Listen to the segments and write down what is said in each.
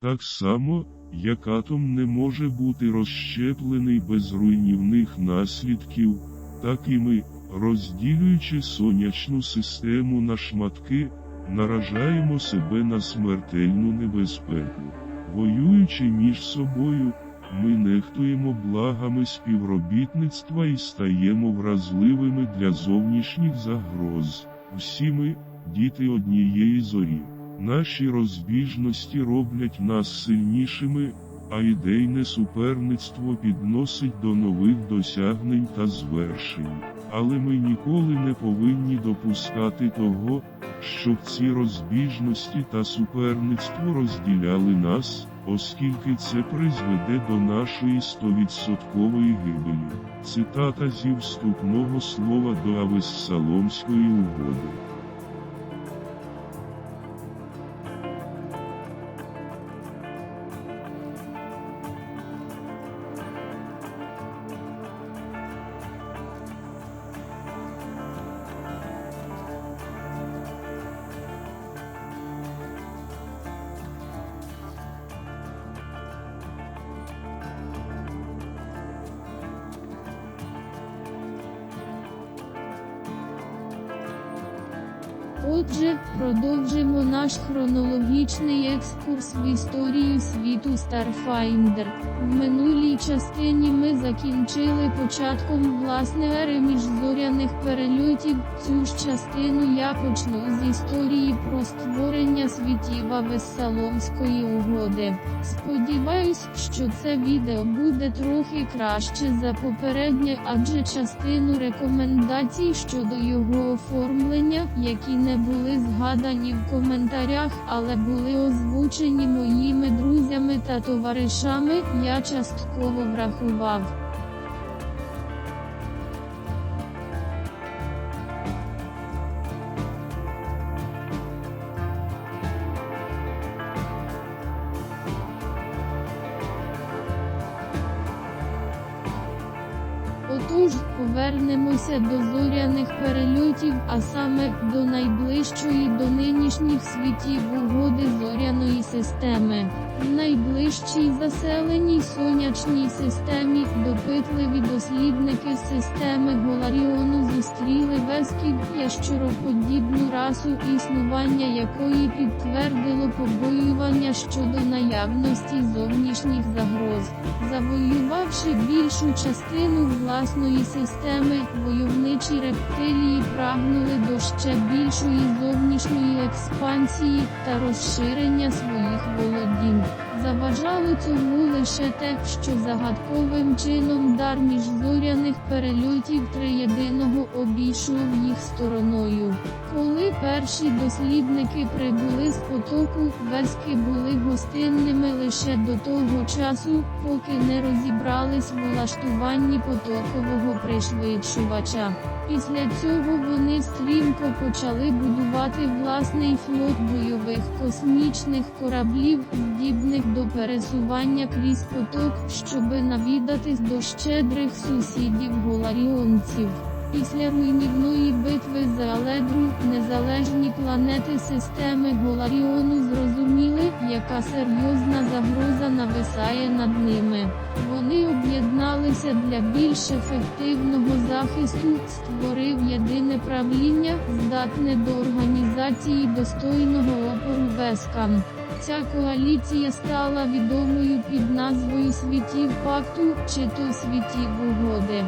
Так само, як атом не може бути розщеплений без руйнівних наслідків, так і ми, розділюючи сонячну систему на шматки, наражаємо себе на смертельну небезпеку. Воюючи між собою, ми нехтуємо благами співробітництва і стаємо вразливими для зовнішніх загроз. Всі ми, діти однієї зорі. Наші розбіжності роблять нас сильнішими, а ідейне суперництво підносить до нових досягнень та звершень. Але ми ніколи не повинні допускати того, щоб ці розбіжності та суперництво розділяли нас, оскільки це призведе до нашої стовідсоткової гибелі. Цитата зі вступного слова до Авессаломської угоди. Отже, продовжимо наш хронологічний екскурс в історію світу Starfinder. В минулій частині ми закінчили початком власне ери міжзоряних перельотів. Цю ж частину я почну з історії про створення світів Авессаломської угоди. Сподіваюсь, що це відео буде трохи краще за попереднє, адже частину рекомендацій щодо його оформлення, які не були згадані в коментарях, але були озвучені моїми друзями та товаришами, я частково врахував. Отож, повернемося до зоряних перельотів, а саме до найближчої до нинішніх світів угоди зоряної системи. В найближчій заселеній сонячній системі допитливі дослідники системи Голаріону зустріли весків ящуроподібну расу, існування якої підтвердило побоювання щодо наявності зовнішніх загроз. Завоювавши більшу частину власної системи, войовничі рептилії прагнули до ще більшої зовнішньої експансії та розширення своїх. Заважало цьому лише те, що загадковим чином дар міжзоряних перельотів триєдиного обійшов їх стороною. Коли перші дослідники прибули з потоку, вески були гостинними лише до того часу, поки не розібрались в влаштуванні потокового пришвидшувача. Після цього вони стрімко почали будувати власний флот бойових космічних кораблів, здібних до пересування крізь поток, щоби навідатись до щедрих сусідів голаріонців. Після руйнівної битви за Аледру незалежні планети системи Голаріону зрозуміли, яка серйозна загроза нависає над ними. Вони об'єдналися для більш ефективного захисту, створив єдине правління, здатне до організації достойного опору вескам. Ця коаліція стала відомою під назвою Світів Пакту чи то Світів Угоди.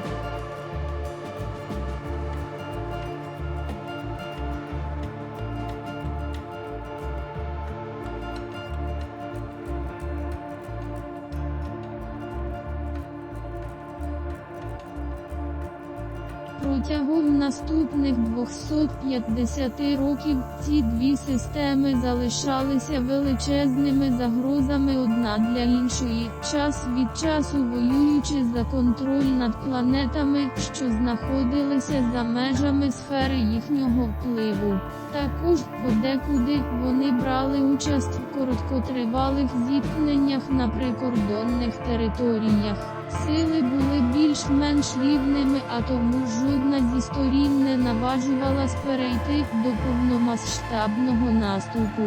Протягом наступних 250 років ці дві системи залишалися величезними загрозами одна для іншої, час від часу воюючи за контроль над планетами, що знаходилися за межами сфери їхнього впливу. Також подекуди вони брали участь в короткотривалих зіткненнях на прикордонних територіях. Сили були більш-менш рівними, а тому жодна зі сторін не наважувалась перейти до повномасштабного наступу.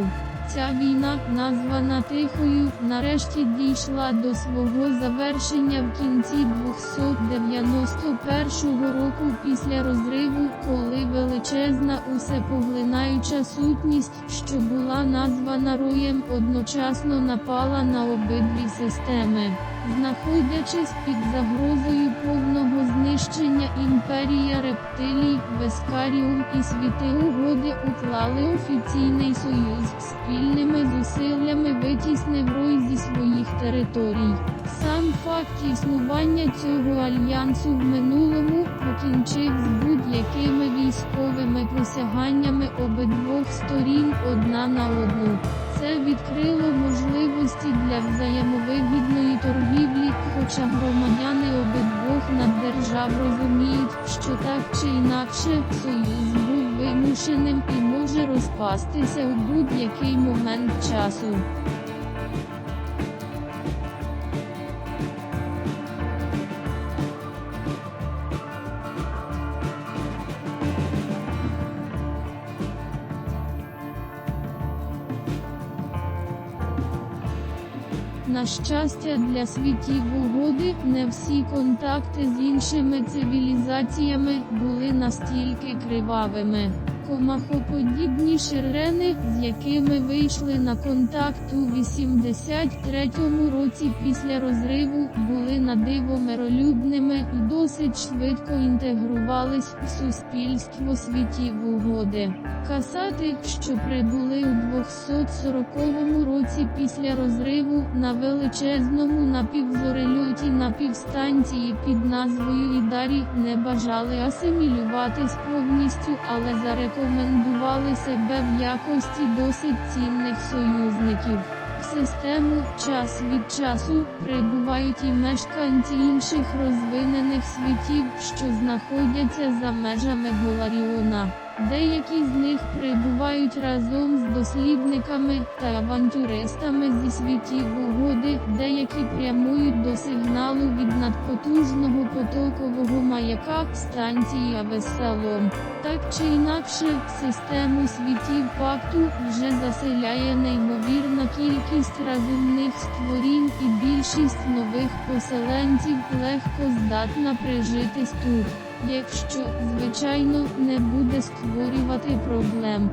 Ця війна, названа Тихою, нарешті дійшла до свого завершення в кінці 291 року після розриву, коли величезна усепоглинаюча сутність, що була названа роєм, одночасно напала на обидві системи. Знаходячись під загрозою повного знищення імперія рептилій, Вескаріум і світи угоди уклали офіційний союз, спільними зусиллями витіснив Рой зі своїх територій. Сам факт існування цього альянсу в минулому покінчив з будь-якими військовими посяганнями обидвох сторін одна на одну. Це відкрило можливості для взаємовигідної торгівлі, хоча громадяни обидвох наддержав розуміють, що так чи інакше союз був вимушеним і може розпастися у будь-який момент часу. На щастя для світів угоди, не всі контакти з іншими цивілізаціями були настільки кривавими. Комахоподібні ширени, з якими вийшли на контакт у 83-му році після розриву, були на диво миролюбними і досить швидко інтегрувались в суспільство світів угоди. Касати, що прибули у 240 році після розриву на величезному напівзорельоті напівстанції під назвою Ідарі, не бажали асимілюватись повністю, але зарекомендували себе в якості досить цінних союзників. В систему час від часу прибувають і мешканці інших розвинених світів, що знаходяться за межами Голаріона. Деякі з них прибувають разом з дослідниками та авантюристами зі світів угоди, деякі прямують до сигналу від надпотужного потокового маяка станції Авесалом. Так чи інакше, систему світів пакту вже заселяє неймовірна кількість розумних створінь і більшість нових поселенців легко здатна прижитись тут. Якщо, звичайно, не буде створювати проблем.